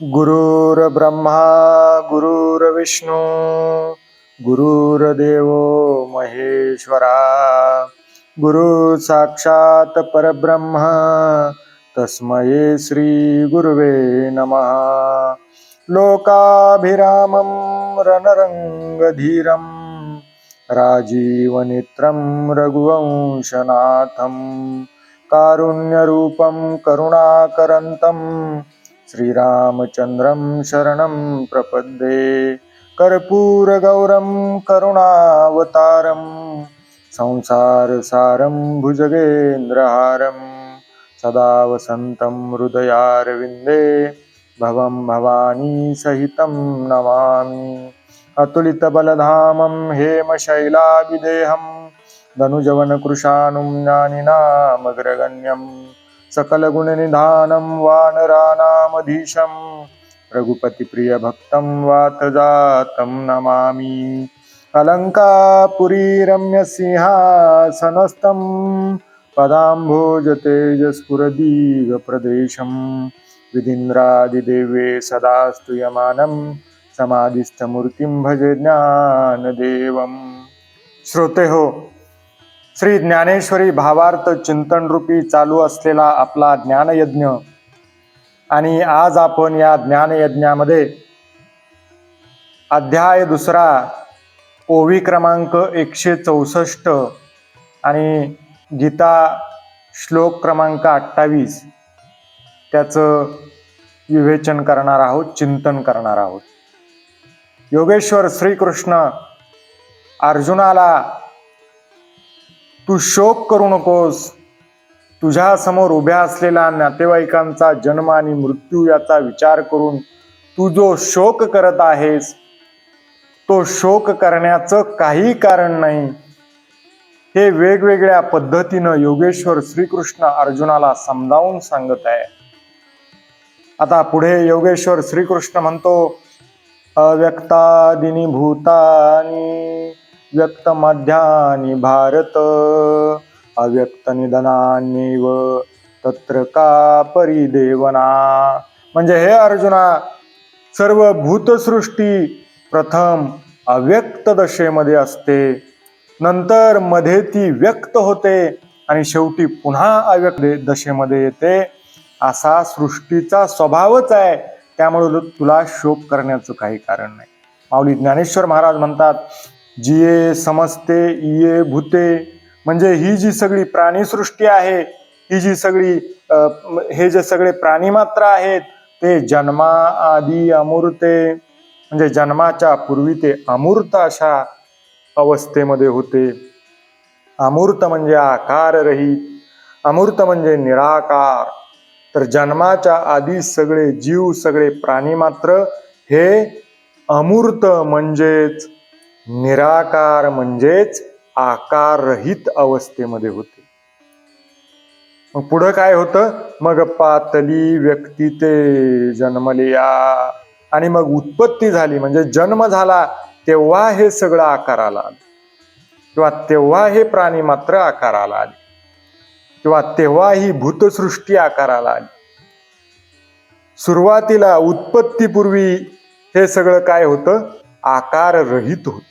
गुरुर्ब्रह्मा गुरुर्विष्णू गुरुर्देव महेश्वरा गुरु साक्षात परब्रह्म तस्मये श्री गुरुवे नमः. लोकाभिरामं रणरङ्गधीरं राजीवनित्रं रघुवंशनाथं कारुण्यरूपं करुणाकरन्तं श्रीरामचन्द्रं शरणं प्रपद्ये। कर्पूरगौरं करुणावतारं संसारसारं भुजगेन्द्रहारं सदा वसन्तं हृदयारविन्दे भवं भवानीसहितं नमामि। अतुलितबलधामं हेमशैलाभिदेहं धनुजवनकृशानुं ज्ञानिनामग्रगण्यम्। सकलगुणनिधानं वानराणामधीशं रघुपतिप्रियभक्तं वातजातं नमामि। अलङ्कापुरीरम्यसिंहासनस्थं पदाम्भोजतेजस्फुरदीघप्रदेशं विधीन्द्रादिदेवे सदा स्तूयमानं समाधिस्थमूर्तिं भजे ज्ञानदेवं। श्रोते हो श्री ज्ञानेश्वरी भावार्थ चिंतन रूपी चालू असलेला आपला ज्ञानयज्ञ. आणि आज आपण या ज्ञानयज्ञामध्ये अध्याय दुसरा ओवी क्रमांक एकशे चौसष्ट आणि गीता श्लोक क्रमांक अठ्ठावीस. त्याचं विवेचन करणार आहोत चिंतन करणार आहोत. योगेश्वर श्रीकृष्ण अर्जुनाला तू शोक करू नकोस. तुझ्यासमोर उभ्या असलेल्या नातेवाईकांचा जन्म आणि मृत्यू याचा विचार करून तू जो शोक करत आहेस तो शोक करण्याचं काही कारण नाही. हे वेगवेगळ्या पद्धतीनं योगेश्वर श्रीकृष्ण अर्जुनाला समजावून सांगत आहे. आता पुढे योगेश्वर श्रीकृष्ण म्हणतो अव्यक्तादिनी भूतानी व्यक्तमध्यानी भारत। अव्यक्त निधनान्यव तत्र का परिदेवना? म्हणजे हे अर्जुना सर्व भूतसृष्टी प्रथम अव्यक्त दशेमध्ये असते. नंतर मध्ये ती व्यक्त होते आणि शेवटी पुन्हा अव्यक्त दशेमध्ये येते. असा सृष्टीचा स्वभावच आहे. त्यामुळे तुला शोक करण्याचं काही कारण नाही. माऊली ज्ञानेश्वर महाराज म्हणतात जिये समजते इये भूते. म्हणजे ही जी सगळी प्राणीसृष्टी आहे ही जी सगळी हे जे सगळे प्राणी मात्र आहेत ते जन्मा आदी अमूर्ते. म्हणजे जन्माच्या पूर्वी ते अमूर्त अशा अवस्थेमध्ये होते. अमूर्त म्हणजे आकार रहित अमूर्त म्हणजे निराकार. तर जन्माच्या आधी सगळे जीव सगळे प्राणी मात्र हे अमूर्त म्हणजेच निराकार म्हणजेच आकाररहित अवस्थेमध्ये होते. मग पुढं काय होतं? मग पातली व्यक्ती ते जन्मलिया आणि मग उत्पत्ती झाली. म्हणजे जन्म झाला तेव्हा हे सगळं आकाराला आलं. किंवा तेव्हा हे प्राणी मात्र आकाराला आले. किंवा तेव्हा ही भूतसृष्टी आकाराला आली. सुरुवातीला उत्पत्तीपूर्वी हे सगळं काय होतं? आकार रहित होत.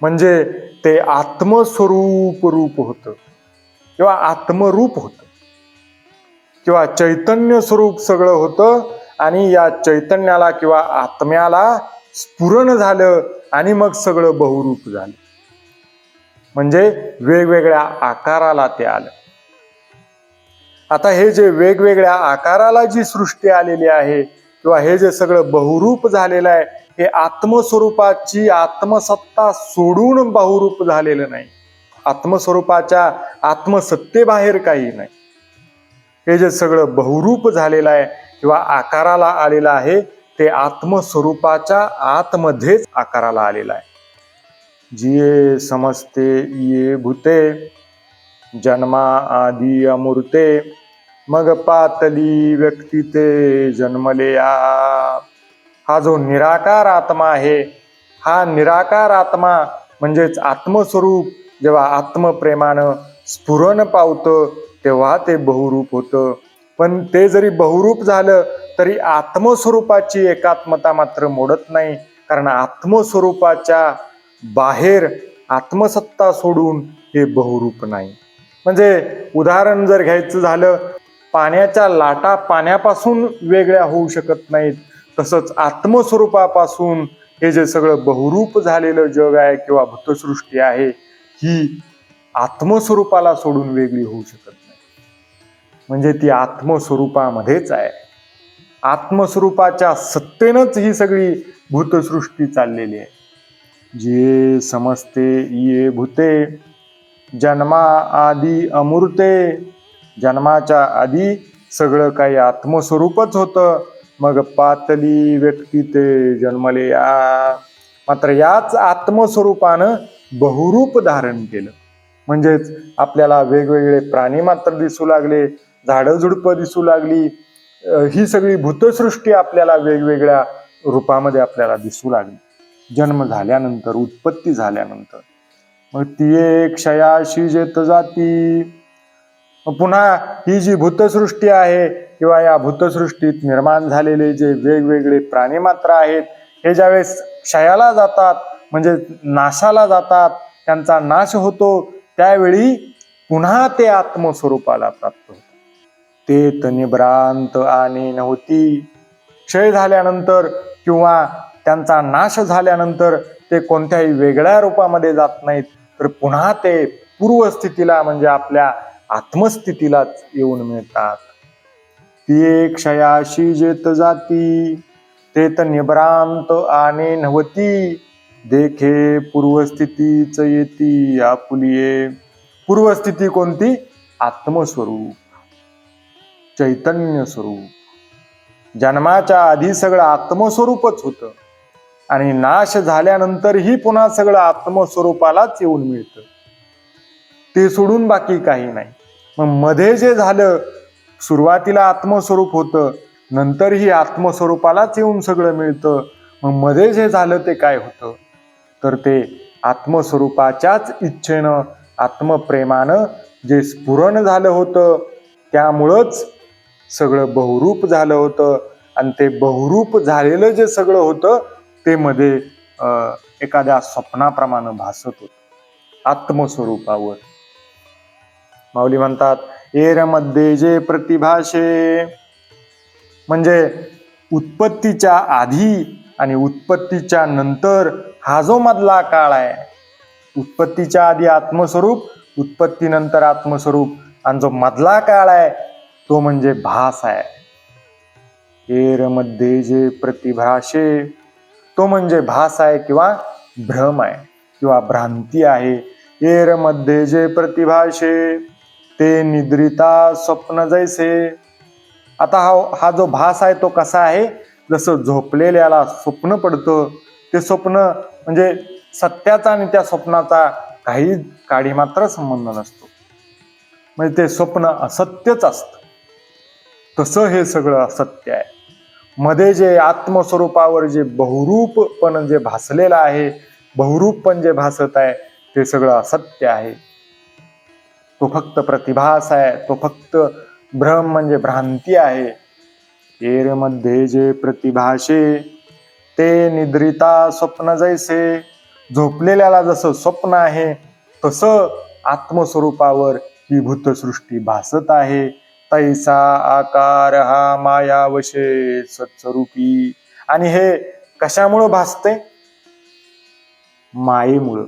म्हणजे ते आत्मस्वरूप रूप होतं. किंवा आत्मरूप होतं. किंवा चैतन्य स्वरूप सगळं होतं आणि या चैतन्याला किंवा आत्म्याला स्फुरण झालं आणि मग सगळं बहुरूप झालं. म्हणजे वेगवेगळ्या आकाराला ते आलं. आता हे जे वेगवेगळ्या आकाराला जी सृष्टी आलेली आहे किंवा हे जे सगळं बहुरूप झालेलं आहे हे आत्मस्वरूपाची आत्मसत्ता सोडून बहुरूप झालेलं नाही. आत्मस्वरूपाच्या आत्मसत्तेबाहेर काही नाही. हे जे सगळं बहुरूप झालेलं आहे किंवा आकाराला आलेलं आहे ते आत्मस्वरूपाच्या आतमध्येच आकाराला आलेलं आहे. जिये समजते ये भूते जन्मा आदी अमूर्ते मग पातली व्यक्ती ते जन्मलेया हा जो निराकार आत्मा आहे हा निराकार आत्मा म्हणजेच आत्मस्वरूप जेव्हा आत्मप्रेमानं स्फुरण पावतं तेव्हा ते बहुरूप होतं. पण ते जरी बहुरूप झालं तरी आत्मस्वरूपाची एकात्मता मात्र मोडत नाही कारण आत्मस्वरूपाच्या बाहेर आत्मसत्ता सोडून हे बहुरूप नाही. म्हणजे उदाहरण जर घ्यायचं झालं पाण्याच्या लाटा पाण्यापासून वेगळ्या होऊ शकत नाहीत. तसंच आत्मस्वरूपापासून हे जे सगळं बहुरूप झालेलं जग आहे किंवा भूतसृष्टी आहे ही आत्मस्वरूपाला सोडून वेगळी होऊ शकत नाही. म्हणजे ती आत्मस्वरूपामध्येच आहे. आत्मस्वरूपाच्या सत्तेनंच ही सगळी भूतसृष्टी चाललेली आहे. जे समजते ये भूते जन्मा आधी अमूर्ते जन्माच्या आधी सगळं काही आत्मस्वरूपच होतं मग पातली व्यक्ती ते जन्मले. या मात्र याच आत्मस्वरूपानं बहुरूप धारण केलं. म्हणजेच आपल्याला वेगवेगळे प्राणी मात्र दिसू लागले झाडं झुडपं दिसू लागली. ही सगळी भूतसृष्टी आपल्याला वेगवेगळ्या रूपामध्ये आपल्याला दिसू लागली. जन्म झाल्यानंतर उत्पत्ती झाल्यानंतर. मग ती एक क्षयाशी जेत जाती. मग पुन्हा ही जी भूतसृष्टी आहे किंवा या भूतसृष्टीत निर्माण झालेले जे वेगवेगळे प्राणी मात्र आहेत हे ज्यावेळेस क्षयाला जातात म्हणजे नाशाला जातात त्यांचा नाश होतो त्यावेळी पुन्हा ते आत्मस्वरूपाला प्राप्त होतात. ते तनिभ्रांत आणि नव्हती. क्षय झाल्यानंतर किंवा त्यांचा नाश झाल्यानंतर ते कोणत्याही वेगळ्या रूपामध्ये जात नाहीत तर पुन्हा ते पूर्वस्थितीला म्हणजे आपल्या आत्मस्थितीलाच येऊन मिळतात. ती क्षयाशी जेत जाती ते तर निभ्रांत आणि नव्हती. देखे पूर्वस्थितीच येती आपुलिये. पूर्वस्थिती कोणती? आत्मस्वरूप. चैतन्य स्वरूप. जन्माच्या आधी सगळं आत्मस्वरूपच होतं. आणि नाश झाल्यानंतरही पुन्हा सगळं आत्मस्वरूपालाच येऊन मिळतं. ते सोडून बाकी काही नाही. मग मध्ये जे झालं सुरुवातीला आत्मस्वरूप होतं. नंतरही आत्मस्वरूपालाच येऊन सगळं मिळतं. मग मध्ये जे झालं ते काय होतं? तर ते आत्मस्वरूपाच्याच इच्छेनं आत्मप्रेमानं जे स्फुरण झालं होतं त्यामुळंच सगळं बहुरूप झालं होतं. आणि ते बहुरूप झालेलं जे सगळं होतं ते मध्ये एखाद्या स्वप्नाप्रमाणे भासत होत. आत्मस्वरूपावर. माऊली म्हणतात एरमध्ये जे प्रतिभाषे म्हणजे उत्पत्तीच्या आधी आणि उत्पत्तीच्या नंतर हा जो मधला काळ आहे उत्पत्तीच्या आधी आत्मस्वरूप उत्पत्तीनंतर आत्मस्वरूप आणि जो मधला काळ आहे तो म्हणजे भास आहे. एरमध्ये जे प्रतिभाषे तो म्हणजे भास आहे किंवा भ्रम आहे किंवा भ्रांती आहे. एरमध्ये जे प्रतिभाषे ते निद्रिता स्वप्न जैसे. आता हा हा जो भास आहे तो कसा आहे? जसं झोपलेल्याला स्वप्न पडतं ते स्वप्न म्हणजे सत्याचा आणि त्या स्वप्नाचा काही काडी मात्र संबंध नसतो. म्हणजे ते स्वप्न असत्यच असतं. तसं हे सगळं असत्य आहे. मध्ये जे आत्मस्वरूपावर जे बहुरूपपण जे भासलेलं आहे बहुरूपपण जे भासत आहे ते सगळं असत्य आहे. तो फक्त प्रतिभास आहे तो फक्त भ्रम म्हणजे भ्रांती आहे. एरमध्ये जे प्रतिभाषे ते निद्रिता स्वप्न जैसे. झोपलेल्याला जसं स्वप्न आहे तसं आत्मस्वरूपावर ही भूतसृष्टी भासत आहे. तैसा आकार हा मायावशे सत्स्वरूपी. आणि हे कशामुळं भासते मायेमुळं.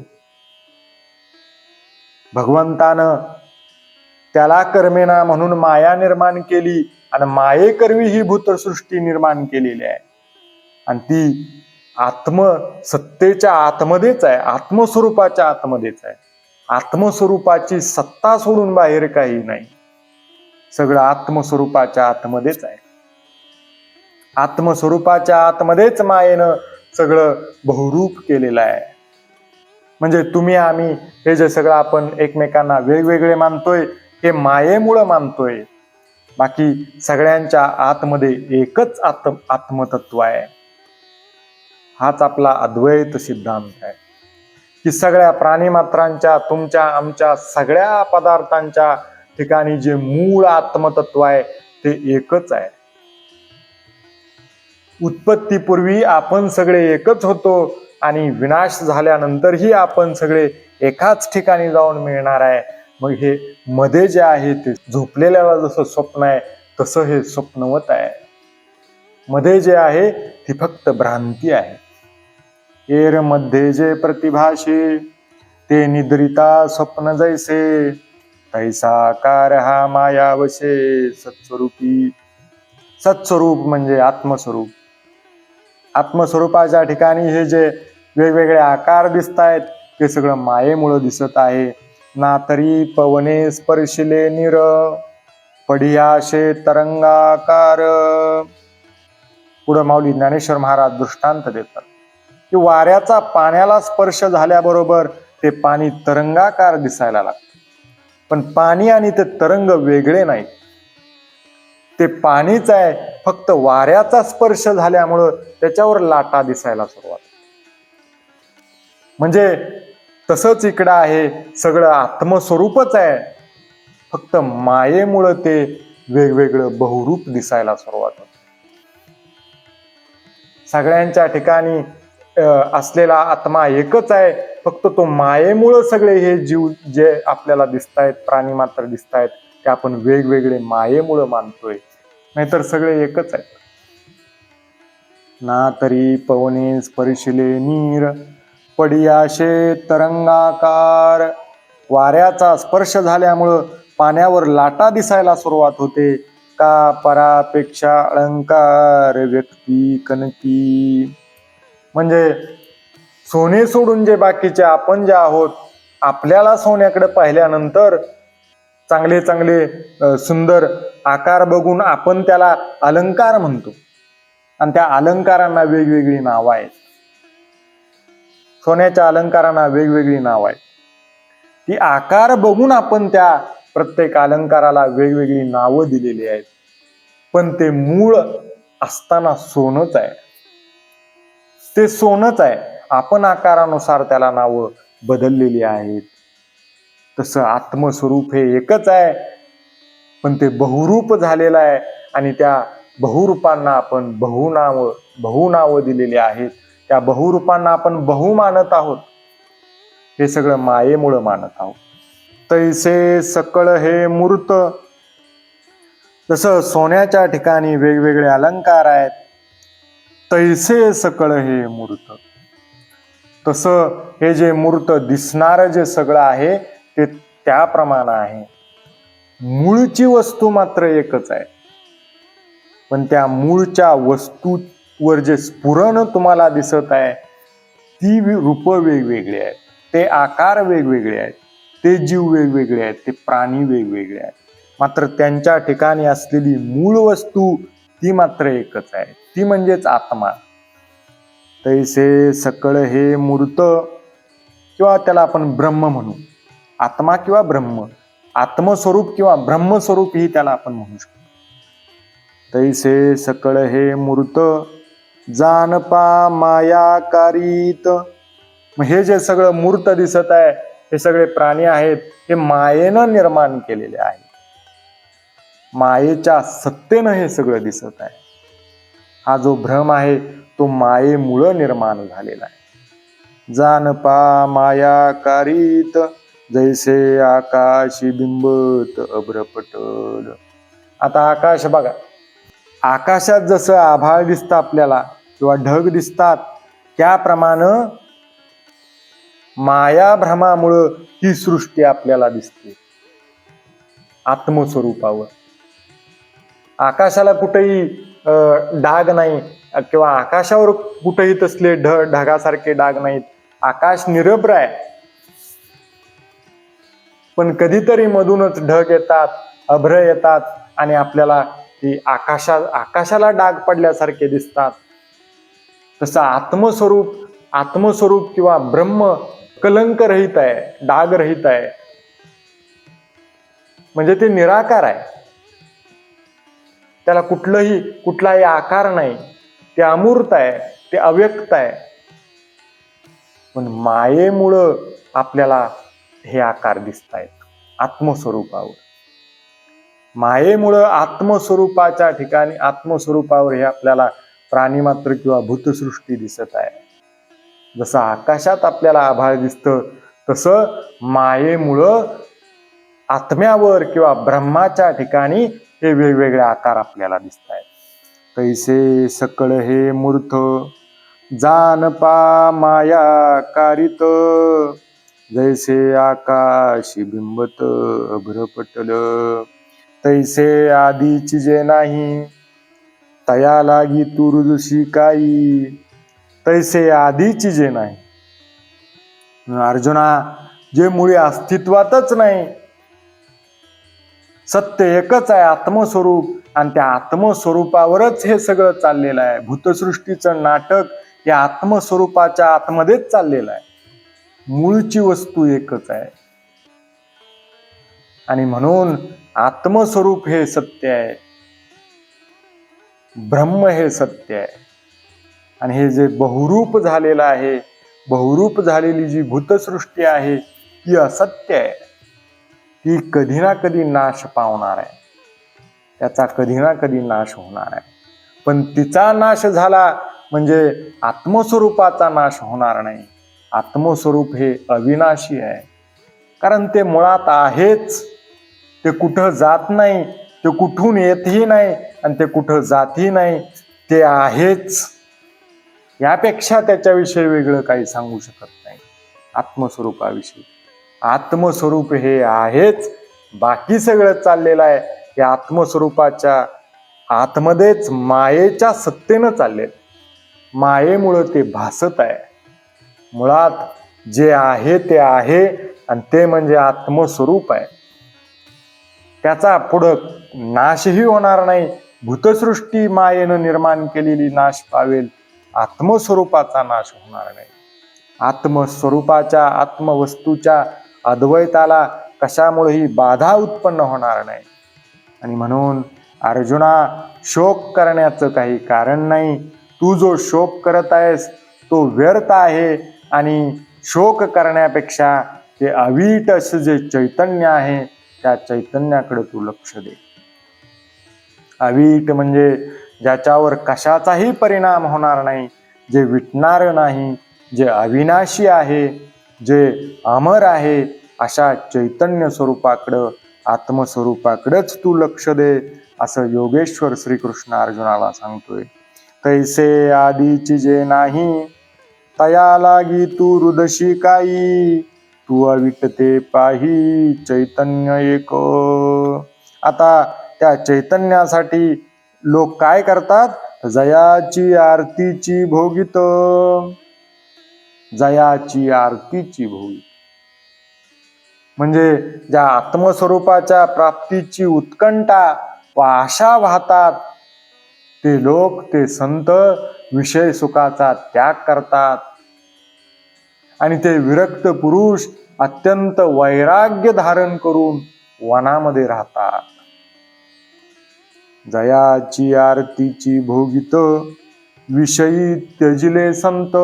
भगवंतानं त्याला कर्मेना म्हणून माया निर्माण केली आणि मायेकर्वी ही भूतसृष्टी निर्माण केलेली आहे. आणि ती आत्म सत्तेच्या आतमध्येच आहे आत्मस्वरूपाच्या आतमध्येच आहे. आत्मस्वरूपाची सत्ता सोडून बाहेर काही नाही. सगळं आत्मस्वरूपाच्या आतमध्येच आहे. आत्मस्वरूपाच्या आतमध्येच मायेनं सगळं बहुरूप केलेलं आहे. म्हणजे तुम्ही आम्ही हे जे सगळं आपण एकमेकांना वेगवेगळे मानतोय हे मायेमुळं मानतोय. बाकी सगळ्यांच्या आतमध्ये एकच आत्म आत्मतत्व आहे. हाच आपला अद्वैत सिद्धांत आहे. की सगळ्या प्राणीमात्रांच्या तुमच्या आमच्या सगळ्या पदार्थांच्या ठिकाणी जे मूळ आत्मतत्व आहे ते एकच आहे. उत्पत्तीपूर्वी आपण सगळे एकच होतो आणि विनाश झाल्यानंतरही आपण सगळे एकाच ठिकाणी जाऊन मिळणार आहे. मग हे मध्ये जे आहे ते झोपलेल्याला जसं स्वप्न आहे तसं हे स्वप्नवत आहे. मध्ये जे आहे ती फक्त भ्रांती आहे. एरमध्ये जे प्रतिभाषे ते निद्रिता स्वप्न जैसे. तैसा कार हा मायावशे सत्स्वरूपी. सत्स्वरूप म्हणजे आत्मस्वरूप. आत्मस्वरूपाच्या ठिकाणी हे जे वेगवेगळे आकार दिसत आहेत ते सगळं मायेमुळं दिसत आहे. ना तरी पवने स्पर्शिले निर पडियाशे तरंगाकार. पुढं माऊली ज्ञानेश्वर महाराज दृष्टांत देतात की वाऱ्याचा पाण्याला स्पर्श झाल्याबरोबर ते पाणी तरंगाकार दिसायला लागतं. पण पाणी आणि ते तरंग वेगळे नाही ते पाणीच आहे फक्त वाऱ्याचा स्पर्श झाल्यामुळं त्याच्यावर लाटा दिसायला सुरुवात म्हणजे तसंच इकडं आहे सगळं आत्मस्वरूपच आहे. फक्त मायेमुळं ते वेगवेगळं बहुरूप दिसायला सुरुवात होते. सगळ्यांच्या ठिकाणी असलेला आत्मा एकच आहे फक्त तो मायेमुळं सगळे हे जीव जे आपल्याला दिसत आहेत प्राणी मात्र दिसत आहेत ते आपण वेगवेगळे मायेमुळं मानतोय. नाहीतर सगळे एकच आहेत. ना तरी पवने स्पर्शिले नीर पडियाशे तरंगाकार. वाऱ्याचा स्पर्श झाल्यामुळं पाण्यावर लाटा दिसायला सुरुवात होते. का परापेक्षा अलंकार व्यक्ती कणकी म्हणजे सोने सोडून जे बाकीचे आपण जे आहोत आपल्याला सोन्याकडे पाहिल्यानंतर चांगले चांगले सुंदर आकार बघून आपण त्याला अलंकार म्हणतो. आणि त्या अलंकारांना वेगवेगळी नावं आहेत. सोन्याच्या अलंकारांना वेगवेगळी नावं आहेत ती आकार बघून आपण त्या प्रत्येक अलंकाराला वेगवेगळी नावं दिलेली आहेत. पण ते मूळ असताना सोनच आहे. ते सोनच आहे. आपण आकारानुसार त्याला नावं बदललेली आहेत. तसं आत्मस्वरूप हे एकच आहे. पण ते बहुरूप झालेलं आहे आणि त्या बहुरूपांना आपण बहुनाव बहुनावं दिलेली आहेत. त्या बहुरूपांना आपण बहु मानत आहोत. हे सगळं मायेमुळं मानत आहोत. तैसे सकळ हे मूर्त. जसं सोन्याच्या ठिकाणी वेगवेगळे अलंकार आहेत तैसे सकळ हे मूर्त. तसं हे जे मूर्त दिसणारं जे सगळं आहे ते त्याप्रमाणे आहे. मूळची वस्तू मात्र एकच आहे. पण त्या मूळच्या वस्तू वस्तूवर जे स्फुरण तुम्हाला दिसत आहे ती रूप रूपं वेगवेगळी आहेत. ते आकार वेगवेगळे आहेत. ते जीव वेगवेगळे आहेत. ते प्राणी वेगवेगळे आहेत. मात्र त्यांच्या ठिकाणी असलेली मूळ वस्तू ती मात्र एकच आहे. ती म्हणजेच आत्मा. तैसे सकळ हे मूर्त किंवा त्याला आपण ब्रह्म म्हणू. आत्मा किंवा ब्रह्म. आत्मस्वरूप किंवा ब्रह्मस्वरूप ही त्याला आपण म्हणू शकतो. तैसे सकळ हे मूर्त जानपा मायाकारीत. मग हे जे सगळं मूर्त दिसत आहे हे सगळे प्राणी आहेत हे मायेनं निर्माण केलेले आहे. मायेच्या सत्तेनं हे सगळं दिसत आहे. हा जो भ्रम आहे तो मायेमुळं निर्माण झालेला आहे. जानपा मायाकारीत जैसे आकाशी बिंबत अभ्रपटल. आता आकाश बघा आकाशात जसं आभाळ दिसतं आपल्याला किंवा ढग दिसतात त्याप्रमाणे मायाभ्रमामुळं ही सृष्टी आपल्याला दिसते. आत्मस्वरूपावर. आकाशाला कुठेही अं, डाग नाही किंवा आकाशावर कुठेही तसले ढ ढगासारखे डाग नाहीत. आकाश निरभ्र आहे. पण कधीतरी मधूनच ढग येतात अभ्र येतात आणि आपल्याला की आकाशा आकाशाला डाग पडल्यासारखे दिसतात. तसं आत्मस्वरूप आत्मस्वरूप किंवा ब्रह्म कलंकरहित आहे डाग रहित आहे. म्हणजे ते निराकार आहे. त्याला कुठलंही कुठलाही आकार नाही. ते अमूर्त आहे ते अव्यक्त आहे. पण मायेमुळं आपल्याला हे आकार दिसत आहेत आत्मस्वरूपावर. मायेमुळं आत्मस्वरूपाच्या ठिकाणी आत्मस्वरूपावर हे आपल्याला प्राणीमात्र किंवा भूतसृष्टी दिसत आहे. जसं आकाशात आपल्याला आभाळ दिसतं तसं मायेमुळं आत्म्यावर किंवा ब्रह्माच्या ठिकाणी हे वेगवेगळे आकार आपल्याला दिसत आहेत. कैसे सकळ हे मूर्थ जान पा माया कारित जैसे आकाशी बिंबत अभ्रपटल. तैसे आधीची जे नाही तया लागी तुरुजशी काही तैसे आधीची जे नाही. अर्जुना जे मुळे अस्तित्वातच नाही सत्य एकच आहे आत्मस्वरूप आणि त्या आत्मस्वरूपावरच हे सगळं चाललेलं आहे. भूतसृष्टीचं नाटक या आत्मस्वरूपाच्या आतमध्येच चाललेलं आहे. मूळची वस्तू एकच आहे. आणि म्हणून आत्मस्वरूप हे सत्य आहे. ब्रह्म हे सत्य आहे. आणि हे जे बहुरूप झालेलं आहे बहुरूप झालेली जी भूतसृष्टी आहे ती असत्य आहे. ती कधी ना कधी नाश पावणार आहे. त्याचा कधी ना कधी नाश होणार आहे. पण तिचा नाश झाला म्हणजे आत्मस्वरूपाचा नाश होणार नाही. आत्मस्वरूप हे अविनाशी आहे. कारण ते मुळात आहेच. ते कुठं जात नाही ते कुठून येतही नाही आणि ते कुठं जातही नाही ते आहेच. यापेक्षा त्याच्याविषयी वेगळं काही सांगू शकत नाही. आत्मस्वरूपाविषयी. आत्मस्वरूप हे आहेच. बाकी सगळं चाललेलं आहे. हे आत्मस्वरूपाच्या आतमध्येच मायेच्या सत्तेनं चालले मायेमुळं ते भासत आहे. मुळात जे आहे ते आहे आणि ते म्हणजे आत्मस्वरूप आहे. त्याचा पुढं नाशही होणार नाही. भूतसृष्टी मायेनं निर्माण केलेली नाश पावेल. आत्मस्वरूपाचा नाश होणार नाही. आत्मस्वरूपाच्या आत्मवस्तूच्या अद्वैताला कशामुळेही बाधा उत्पन्न होणार नाही. आणि म्हणून अर्जुना शोक करण्याचं काही कारण नाही. तू जो शोक करत आहेस तो व्यर्थ आहे. आणि शोक करण्यापेक्षा ते अवीट असं जे चैतन्य आहे त्या चैतन्याकडे तू लक्ष दे. अवीट म्हणजे ज्याच्यावर कशाचाही परिणाम होणार नाही जे विटणार नाही जे अविनाशी आहे जे अमर आहे अशा चैतन्य स्वरूपाकडं आत्मस्वरूपाकडेच तू लक्ष दे असं योगेश्वर श्रीकृष्ण अर्जुनाला सांगतोय. तैसे आधीची जे नाही तया लागी तू हृदशी काही तू अविटते पाही चैतन्य एक. आता त्या चैतन्यासाठी लोक काय करतात? जयाची आरतीची भोगित. जयाची आरतीची भोगी म्हणजे ज्या आत्मस्वरूपाच्या प्राप्तीची उत्कंठा व आशा वाहतात ते लोक ते संत विषय सुखाचा त्याग करतात. आणि ते विरक्त पुरुष अत्यंत वैराग्य धारण करून वनामध्ये राहतात. जयाची आरतीची भोगित विषयी त्यजिले संत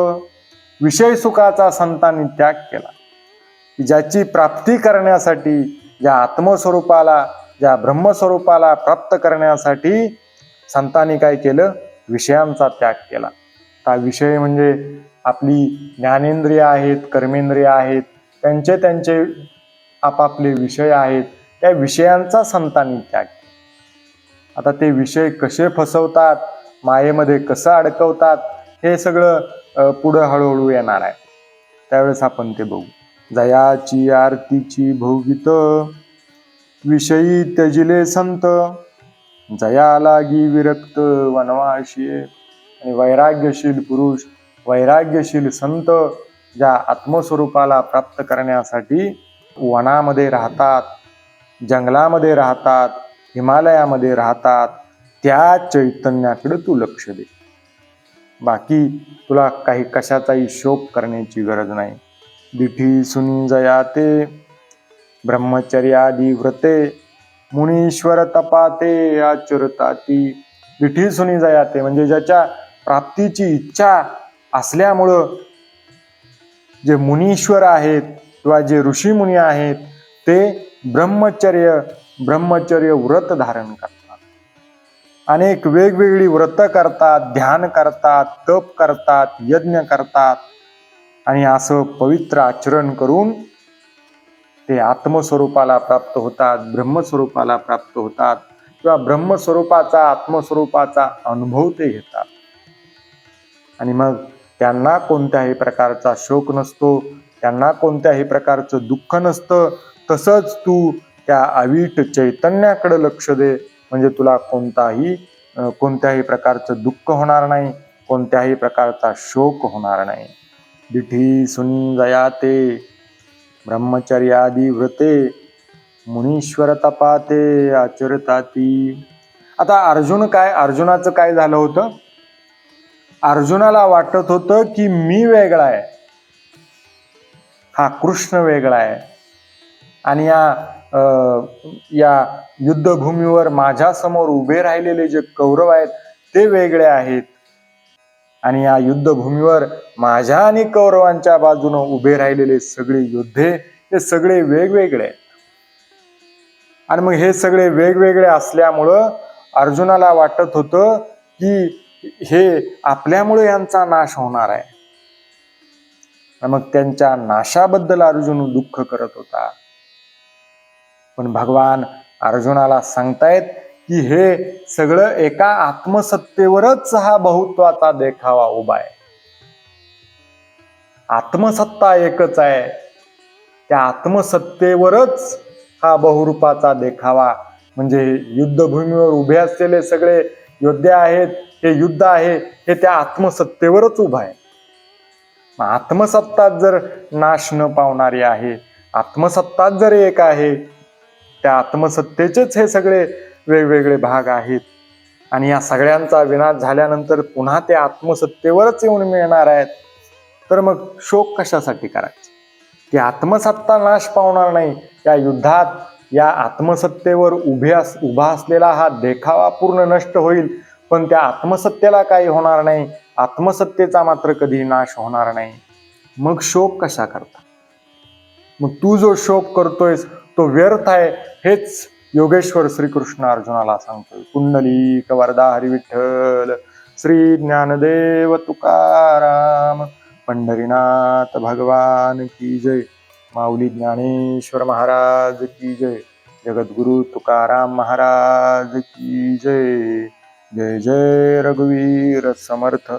विषय सुखाचा संतांनी त्याग केला. ज्याची प्राप्ती करण्यासाठी ज्या आत्मस्वरूपाला ज्या ब्रह्मस्वरूपाला प्राप्त करण्यासाठी संतांनी काय केलं? विषयांचा त्याग केला. हा विषय म्हणजे आपली ज्ञानेंद्रिय आहेत कर्मेंद्रिय आहेत त्यांचे त्यांचे आपापले विषय आहेत त्या विषयांचा संतांनी त्याग आता ते विषय कसे फसवतात मायेमध्ये कसं अडकवतात हे सगळं पुढं हळूहळू येणार आहे. त्यावेळेस आपण ते बघू. जयाची आरतीची भोगित विषयी त्यजिले संत जया लागी विरक्त वनवाशी आणि वैराग्यशील पुरुष वैराग्यशील संत ज्या आत्मस्वरूपाला प्राप्त करण्यासाठी वनामध्ये राहतात जंगलामध्ये राहतात हिमालयामध्ये राहतात त्या चैतन्याकडे तू लक्ष दे. बाकी तुला काही कशाचाही शोक करण्याची गरज नाही. दिठी सुनी जयाते ब्रह्मचर्यादी व्रते मुनीश्वर तपाते आचरताती. विठी सुनी जयाते म्हणजे ज्याच्या प्राप्तीची इच्छा असल्यामुळं जे मुनीश्वर आहेत किंवा जे ऋषीमुनी आहेत ते ब्रह्मचर्य ब्रह्मचर्य व्रत धारण करतात. अनेक वेगवेगळी व्रत करतात ध्यान करतात तप करतात यज्ञ करतात आणि असं पवित्र आचरण करून ते आत्मस्वरूपाला प्राप्त होतात ब्रह्मस्वरूपाला प्राप्त होतात किंवा ब्रह्मस्वरूपाचा आत्मस्वरूपाचा अनुभव ते घेतात. आणि मग त्यांना कोणत्याही प्रकारचा शोक नसतो त्यांना कोणत्याही प्रकारचं दुःख नसतं. तसंच तू त्या अवीट चैतन्याकडे लक्ष दे. म्हणजे तुला कोणताही कोणत्याही प्रकारचं दुःख होणार नाही कोणत्याही प्रकारचा शोक होणार नाही. दिठी सुनी जयाते ब्रह्मचर्यादी व्रते मुनीश्वर तपाते आचरताती. आता अर्जुन काय अर्जुनाचं काय झालं होतं? अर्जुनाला वाटत होतं की मी वेगळा आहे. हा कृष्ण वेगळा आहे. आणि या अ, या युद्धभूमीवर माझ्यासमोर उभे राहिलेले जे कौरव आहेत ते वेगळे आहेत. आणि या युद्धभूमीवर माझ्या आणि कौरवांच्या बाजूनं उभे राहिलेले सगळे योद्धे हे सगळे वेगवेगळे आहेत. आणि मग हे सगळे वेगवेगळे असल्यामुळं अर्जुनाला वाटत होतं की हे आपल्यामुळे यांचा नाश होणार आहे. मग त्यांच्या नाशाबद्दल अर्जुन दुःख करत होता. पण भगवान अर्जुनाला सांगतायत की हे सगळं एका आत्मसत्तेवरच हा बहुत्वाचा देखावा उभा आहे. आत्मसत्ता एकच आहे. त्या आत्मसत्तेवरच हा बहुरूपाचा देखावा म्हणजे युद्धभूमीवर उभे असलेले सगळे योद्धे आहेत हे युद्ध आहे हे त्या आत्मसत्तेवरच उभं आहे. मग आत्मसत्ताच जर नाश न पावणारी आहे आत्मसत्ताच जर एक आहे त्या आत्मसत्तेचेच हे सगळे वेगवेगळे भाग आहेत. आणि या सगळ्यांचा विनाश झाल्यानंतर पुन्हा ते आत्मसत्तेवरच येऊन मिळणार आहेत. तर मग शोक कशासाठी करायचा? ती आत्मसत्ता नाश पावणार नाही या युद्धात या आत्मसत्तेवर उभे अस उभा असलेला हा देखावा पूर्ण नष्ट होईल पण त्या आत्मसत्तेला काही होणार नाही. आत्मसत्तेचा मात्र कधी नाश होणार नाही. मग शोक कशा करता? मग तू जो शोक करतोयस तो व्यर्थ आहे हेच योगेश्वर श्रीकृष्ण अर्जुनाला सांगतोय. कुंडली वरदा हरिविठ्ठल श्री ज्ञानदेव तुकाराम पंढरीनाथ भगवान की जय. माऊली ज्ञानेश्वर महाराज की जय. जगद्गुरु तुकाराम महाराज की जय. जय जय रघुवीर समर्थ.